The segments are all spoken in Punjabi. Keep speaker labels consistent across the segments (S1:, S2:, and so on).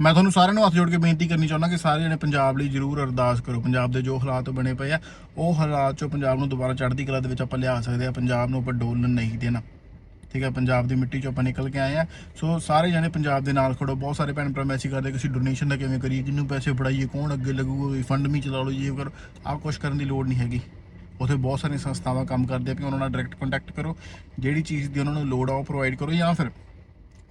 S1: ਮੈਂ ਤੁਹਾਨੂੰ ਸਾਰਿਆਂ ਨੂੰ ਹੱਥ ਜੋੜ ਕੇ ਬੇਨਤੀ ਕਰਨੀ ਚਾਹੁੰਦਾ ਕਿ ਸਾਰੇ ਜਣੇ ਪੰਜਾਬ ਲਈ ਜ਼ਰੂਰ ਅਰਦਾਸ ਕਰੋ। ਪੰਜਾਬ ਦੇ ਜੋ ਹਾਲਾਤ ਬਣੇ ਪਏ ਆ, ਉਹ ਹਾਲਾਤ ਚੋਂ ਪੰਜਾਬ ਨੂੰ ਦੁਬਾਰਾ ਚੜ੍ਹਦੀ ਕਲਾ ਦੇ ਵਿੱਚ ਆਪਾਂ ਲਿਆ ਸਕਦੇ ਆ। ਪੰਜਾਬ ਨੂੰ ਆਪਾਂ ਡੋਲਣ ਨਹੀਂ ਦੇਣਾ। ਠੀਕ ਹੈ ਪੰਜਾਬ ਦੀ ਮਿੱਟੀ ਚੋਂ ਆਪਾਂ ਨਿਕਲ ਕੇ ਆਏ ਆ। ਸੋ ਸਾਰੇ ਜਣੇ ਪੰਜਾਬ ਦੇ ਨਾਲ ਖੜੋ। ਬਹੁਤ ਸਾਰੇ ਭੈਣ ਭਰਾ ਮੈਸੇਜ ਕਰਦੇ ਕਿ ਅਸੀਂ ਡੋਨੇਸ਼ਨ ਦਾ ਕਿਵੇਂ ਕਰੀਏ? ਕਿੰਨੂੰ ਪੈਸੇ ਫੜਾਈਏ, ਕੌਣ ਅੱਗੇ ਲੱਗੂਗਾ? ਫੰਡ ਮੀ ਚਲਾ ਲਓ ਇਹ ਕਰੋ। ਆਹ ਕੁਛ ਕਰਨ ਦੀ ਲੋੜ ਨਹੀਂ ਹੈਗੀ। ਉਥੇ ਬਹੁਤ ਸਾਰੀਆਂ ਸੰਸਥਾਵਾਂ ਕੰਮ ਕਰਦੀਆਂ ਕਿ ਉਹਨਾਂ ਨਾਲ ਡਾਇਰੈਕਟ ਕੰਟੈਕਟ ਕਰੋ। ਜਿਹੜੀ ਚੀਜ਼ ਦੀ ਉਹਨਾਂ ਨੂੰ ਲੋੜ ਆ, ਉਹ ਪ੍ਰੋਵਾਈਡ ਕਰੋ ਜਾਂ ਫਿਰ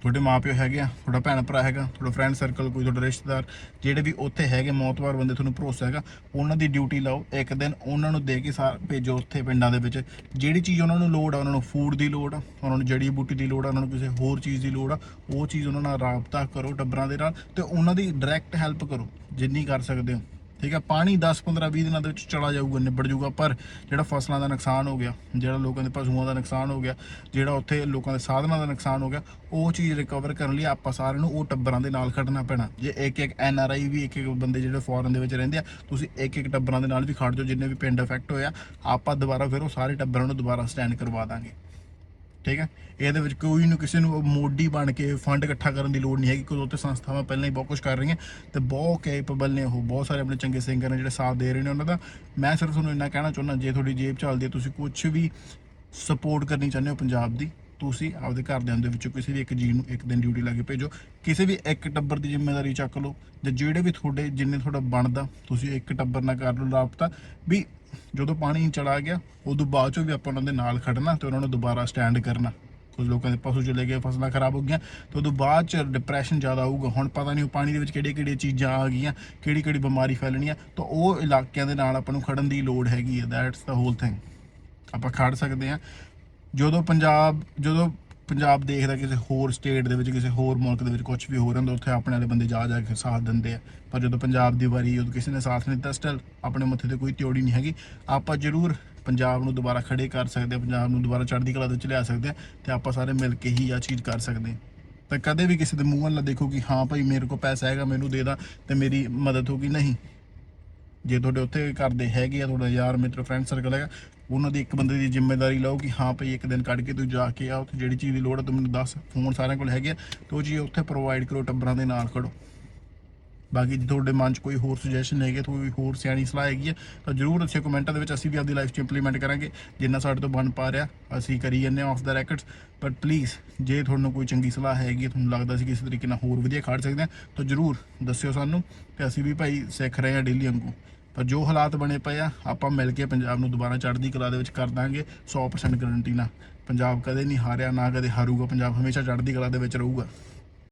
S1: ਤੁਹਾਡੇ ਮਾਪਿਓ ਹੈਗੇ ਆ, ਤੁਹਾਡਾ ਭੈਣ ਭਰਾ ਹੈਗਾ, ਤੁਹਾਡਾ ਫਰੈਂਡ ਸਰਕਲ ਕੋਈ ਤੁਹਾਡਾ ਰਿਸ਼ਤੇਦਾਰ, ਜਿਹੜੇ ਵੀ ਉੱਥੇ ਹੈਗੇ ਮੌਤਵਾਰ ਬੰਦੇ, ਤੁਹਾਨੂੰ ਭਰੋਸਾ ਹੈਗਾ, ਉਹਨਾਂ ਦੀ ਡਿਊਟੀ ਲਾਓ, ਇੱਕ ਦਿਨ ਉਹਨਾਂ ਨੂੰ ਦੇ ਕੇ ਸਾਰ ਭੇਜੋ ਉੱਥੇ ਪਿੰਡਾਂ ਦੇ ਵਿੱਚ। ਜਿਹੜੀ ਚੀਜ਼ ਉਹਨਾਂ ਨੂੰ ਲੋੜ ਆ, ਉਹਨਾਂ ਨੂੰ ਫੂਡ ਦੀ ਲੋੜ ਆ, ਉਹਨਾਂ ਨੂੰ ਜੜੀ ਬੂਟੀ ਦੀ ਲੋੜ ਆ, ਉਹਨਾਂ ਨੂੰ ਕਿਸੇ ਹੋਰ ਚੀਜ਼ ਦੀ ਲੋੜ ਆ, ਉਹ ਚੀਜ਼ ਉਹਨਾਂ ਨਾਲ ਰਾਬਤਾ ਕਰੋ ਟੱਬਰਾਂ ਦੇ ਨਾਲ ਤੇ ਉਹਨਾਂ ਦੀ ਡਾਇਰੈਕਟ ਹੈਲਪ ਕਰੋ, ਜਿੰਨੀ ਕਰ ਸਕਦੇ ਹੋ। ਠੀਕ ਹੈ ਪਾਣੀ 10 15 20 ਦਿਨਾਂ ਦੇ ਵਿੱਚ ਚਲਾ ਜਾਊਗਾ, ਨਿਬੜ ਜਾਊਗਾ। ਪਰ ਜਿਹੜਾ ਫਸਲਾਂ ਦਾ ਨੁਕਸਾਨ ਹੋ ਗਿਆ, ਜਿਹੜਾ ਲੋਕਾਂ ਦੇ ਪਸ਼ੂਆਂ ਦਾ ਨੁਕਸਾਨ ਹੋ ਗਿਆ, ਜਿਹੜਾ ਉੱਥੇ ਲੋਕਾਂ ਦੇ ਸਾਧਨਾਂ ਦਾ ਨੁਕਸਾਨ ਹੋ ਗਿਆ, ਉਹ ਚੀਜ਼ ਰਿਕਵਰ ਕਰਨ ਲਈ ਆਪਾਂ ਸਾਰਿਆਂ ਨੂੰ ਉਹ ਟੱਬਰਾਂ ਦੇ ਨਾਲ ਖੜਨਾ ਪੈਣਾ। ਜੇ ਇੱਕ ਇੱਕ ਐਨ ਆਰ ਆਈ ਵੀ ਇੱਕ ਇੱਕ ਬੰਦੇ ਜਿਹੜੇ ਫੋਰਨ ਦੇ ਵਿੱਚ ਰਹਿੰਦੇ ਆ, ਤੁਸੀਂ ਇੱਕ ਇੱਕ ਟੱਬਰਾਂ ਦੇ ਨਾਲ ਵੀ ਖੜ ਜਾਓ, ਜਿੰਨੇ ਵੀ ਪਿੰਡ ਇਫੈਕਟ ਹੋਇਆ ਆਪਾਂ ਦੁਬਾਰਾ ਫਿਰ ਉਹ ਸਾਰੇ ਟੱਬਰਾਂ ਨੂੰ ਦੁਬਾਰਾ ਸਟੈਂਡ ਕਰਵਾ ਦਾਂਗੇ। ਠੀਕ ਹੈ? ਇਹਦੇ ਵਿੱਚ ਕੋਈ ਨੂੰ ਕਿਸੇ ਨੂੰ ਮੋਢੀ ਬਣ ਕੇ ਫੰਡ ਇਕੱਠਾ ਕਰਨ ਦੀ ਲੋੜ ਨਹੀਂ ਹੈਗੀ। ਕਿਉਂਕਿ ਉੱਤੇ ਸੰਸਥਾਵਾਂ ਪਹਿਲਾਂ ਹੀ ਬਹੁਤ ਕੁਝ ਕਰ ਰਹੀਆਂ ਤੇ ਬਹੁਤ ਕੈਪੇਬਲ ਨੇ ਉਹ। ਬਹੁਤ ਸਾਰੇ ਆਪਣੇ ਚੰਗੇ ਸਿੰਗਰ ਨੇ ਜਿਹੜੇ ਸਾਥ ਦੇ ਰਹੇ ਨੇ ਉਹਨਾਂ ਦਾ। ਮੈਂ ਸਿਰਫ ਤੁਹਾਨੂੰ ਇੰਨਾ ਕਹਿਣਾ ਚਾਹੁੰਦਾ, ਜੇ ਤੁਹਾਡੀ ਜੇਬ ਚੱਲਦੀ ਹੈ, ਤੁਸੀਂ ਕੁਝ ਵੀ ਸਪੋਰਟ ਕਰਨੀ ਚਾਹੁੰਦੇ ਹੋ ਪੰਜਾਬ ਦੀ ਤੁਸੀਂ ਆਪਦੇ ਘਰਦਿਆਂ ਦੇ ਵਿੱਚੋਂ ਕਿਸੇ ਵੀ ਇੱਕ ਜੀ ਨੂੰ ਇੱਕ ਦਿਨ ਡਿਊਟੀ ਲਾ ਕੇ ਭੇਜੋ। ਕਿਸੇ ਵੀ ਇੱਕ ਟੱਬਰ ਦੀ ਜ਼ਿੰਮੇਵਾਰੀ ਚੱਕ ਲਓ। ਜਾਂ ਜਿਹੜੇ ਵੀ ਤੁਹਾਡੇ, ਜਿੰਨੇ ਤੁਹਾਡਾ ਬਣਦਾ, ਤੁਸੀਂ ਇੱਕ ਟੱਬਰ ਨਾਲ ਕਰ ਲਓ ਰਾਬਤਾ। ਵੀ ਜਦੋਂ ਪਾਣੀ ਚਲਾ ਗਿਆ, ਉਦੋਂ ਬਾਅਦ ਚੋਂ ਵੀ ਆਪਾਂ ਉਹਨਾਂ ਦੇ ਨਾਲ ਖੜਨਾ ਤੇ ਉਹਨਾਂ ਨੂੰ ਦੁਬਾਰਾ ਸਟੈਂਡ ਕਰਨਾ। ਕੁਝ ਲੋਕਾਂ ਦੇ ਪਸ਼ੂ ਚਲੇ ਗਏ, ਫਸਲਾਂ ਖਰਾਬ ਹੋ ਗਈਆਂ। ਤੇ ਉਦੋਂ ਬਾਅਦ ਚ ਡਿਪਰੈਸ਼ਨ ਜ਼ਿਆਦਾ ਆਊਗਾ। ਹੁਣ ਪਤਾ ਨਹੀਂ ਉਹ ਪਾਣੀ ਦੇ ਵਿੱਚ ਕਿਹੜੇ ਕਿਹੜੇ ਚੀਜ਼ਾਂ ਆ ਗਈਆਂ ਕਿਹੜੀ ਕਿਹੜੀ ਬਿਮਾਰੀ ਫੈਲਣੀ ਆ। ਤਾਂ ਉਹ ਇਲਾਕਿਆਂ ਦੇ ਨਾਲ ਆਪਾਂ ਨੂੰ ਖੜਨ ਦੀ ਲੋੜ ਹੈਗੀ ਹੈ ਦੈਟਸ ਦਾ ਹੋਲ ਥਿੰਗ ਆਪਾਂ ਖੜ ਸਕਦੇ ਆ। ਜਦੋਂ ਪੰਜਾਬ ਜਦੋਂ ਪੰਜਾਬ ਦੇਖਦਾ ਕਿਸੇ ਹੋਰ ਸਟੇਟ ਦੇ ਵਿੱਚ, ਕਿਸੇ ਹੋਰ ਮੁਲਕ ਦੇ ਵਿੱਚ ਕੁਝ ਵੀ ਹੋ ਰਿਹਾ ਹੁੰਦਾ ਉੱਥੇ ਆਪਣੇ ਵਾਲੇ ਬੰਦੇ ਜਾ ਜਾ ਕੇ ਸਾਥ ਦਿੰਦੇ ਆ। ਪਰ ਜਦੋਂ ਪੰਜਾਬ ਦੀ ਵਾਰੀ ਉਦੋਂ ਕਿਸੇ ਨੇ ਸਾਥ ਨਹੀਂ ਦਿੱਤਾ ਸਟਿਲ ਆਪਣੇ ਮੱਥੇ ਤੇ ਕੋਈ ਤਿਉੜੀ ਨਹੀਂ ਹੈਗੀ। ਆਪਾਂ ਜ਼ਰੂਰ ਪੰਜਾਬ ਨੂੰ ਦੁਬਾਰਾ ਖੜੇ ਕਰ ਸਕਦੇ ਆ, ਪੰਜਾਬ ਨੂੰ ਦੁਬਾਰਾ ਚੜ੍ਹਦੀ ਕਲਾ ਦੇ ਵਿੱਚ ਲਿਆ ਸਕਦੇ ਆ ਤੇ ਆਪਾਂ ਸਾਰੇ ਮਿਲ ਕੇ ਹੀ ਆ ਚੀਜ਼ ਕਰ ਸਕਦੇ ਆ। ਤਾਂ ਕਦੇ ਵੀ ਕਿਸੇ ਦੇ ਮੂੰਹ ਵੱਲ ਨਾ ਦੇਖੋ ਕਿ ਹਾਂ ਭਾਈ ਮੇਰੇ ਕੋਲ ਪੈਸਾ ਹੈਗਾ, ਮੈਨੂੰ ਦੇ ਦਾ ਤੇ ਮੇਰੀ ਮਦਦ ਹੋਗੀ ਨਹੀਂ। ਜੇ ਤੁਹਾਡੇ ਉੱਥੇ ਘਰ ਦੇ ਹੈਗੇ ਆ, ਤੁਹਾਡਾ ਯਾਰ, ਮਿੱਤਰ ਫਰੈਂਡ ਸਰਕਲ ਹੈਗਾ, ਉਹਨਾਂ ਦੀ ਇੱਕ ਬੰਦੇ ਦੀ ਜ਼ਿੰਮੇਵਾਰੀ ਲਓ ਕਿ ਹਾਂ ਭਈ ਇੱਕ ਦਿਨ ਕੱਢ ਕੇ ਤੂੰ ਜਾ ਕੇ ਆ ਉੱਥੇ ਜਿਹੜੀ ਚੀਜ਼ ਦੀ ਲੋੜ ਹੈ ਤੂੰ ਮੈਨੂੰ ਦੱਸ ਫੋਨ ਸਾਰਿਆਂ ਕੋਲ ਹੈਗੇ ਆ, ਤੇ ਉਹ ਚੀਜ਼ ਉੱਥੇ ਪ੍ਰੋਵਾਈਡ ਕਰੋ, ਟੱਬਰਾਂ ਦੇ ਨਾਲ ਖੜੋ। ਬਾਕੀ ਜੇ ਤੁਹਾਡੇ ਮਨ 'ਚ ਕੋਈ ਹੋਰ ਸੁਜੈਸ਼ਨ ਹੈਗੇ ਕੋਈ ਹੋਰ ਸਿਆਣੀ ਸਲਾਹ ਹੈਗੀ ਹੈ ਤਾਂ ਜਰੂਰ ਦੱਸਿਓ ਕਮੈਂਟਾਂ ਦੇ ਵਿੱਚ ਅਸੀਂ ਵੀ ਆਪਦੀ ਲਾਈਫ 'ਚ ਇੰਪਲੀਮੈਂਟ ਕਰਾਂਗੇ। ਜਿੰਨਾ ਸਾਡੇ ਤੋਂ ਬਣ ਪਾ ਰਿਹਾ ਅਸੀਂ ਕਰੀ ਜੰਨੇ ਆਫ ਦਾ ਰੈਕਟਸ ਬਟ ਪਲੀਜ਼ ਜੇ ਤੁਹਾਨੂੰ ਕੋਈ ਚੰਗੀ ਸਲਾਹ ਹੈਗੀ ਹੈ, ਤੁਹਾਨੂੰ ਲੱਗਦਾ ਸੀ ਕਿਸੇ ਤਰੀਕੇ ਨਾਲ ਹੋਰ ਵਧੀਆ ਖੜ ਸਕਦੇ ਹਾਂ ਤਾਂ ਜਰੂਰ ਦੱਸਿਓ ਸਾਨੂੰ ਤੇ ਅਸੀਂ ਵੀ ਭਾਈ ਸਿੱਖ ਰਹੇ ਹਾਂ ਡੇਲੀ ਵਾਂਗੂ। ਪਰ ਜੋ ਹਾਲਾਤ ਬਣੇ ਪਏ ਆ ਆਪਾਂ ਮਿਲ ਕੇ ਪੰਜਾਬ ਨੂੰ ਦੁਬਾਰਾ ਚੜ੍ਹਦੀ ਕਲਾ ਦੇ ਵਿੱਚ ਕਰ ਦਾਂਗੇ 100% ਗਾਰੰਟੀ ਨਾਲ। ਪੰਜਾਬ ਕਦੇ ਨਹੀਂ ਹਾਰਿਆ ਨਾ ਕਦੇ ਹਾਰੂਗਾ ਪੰਜਾਬ ਹਮੇਸ਼ਾ ਚੜ੍ਹਦੀ ਕਲਾ ਦੇ ਵਿੱਚ ਰਹੂਗਾ।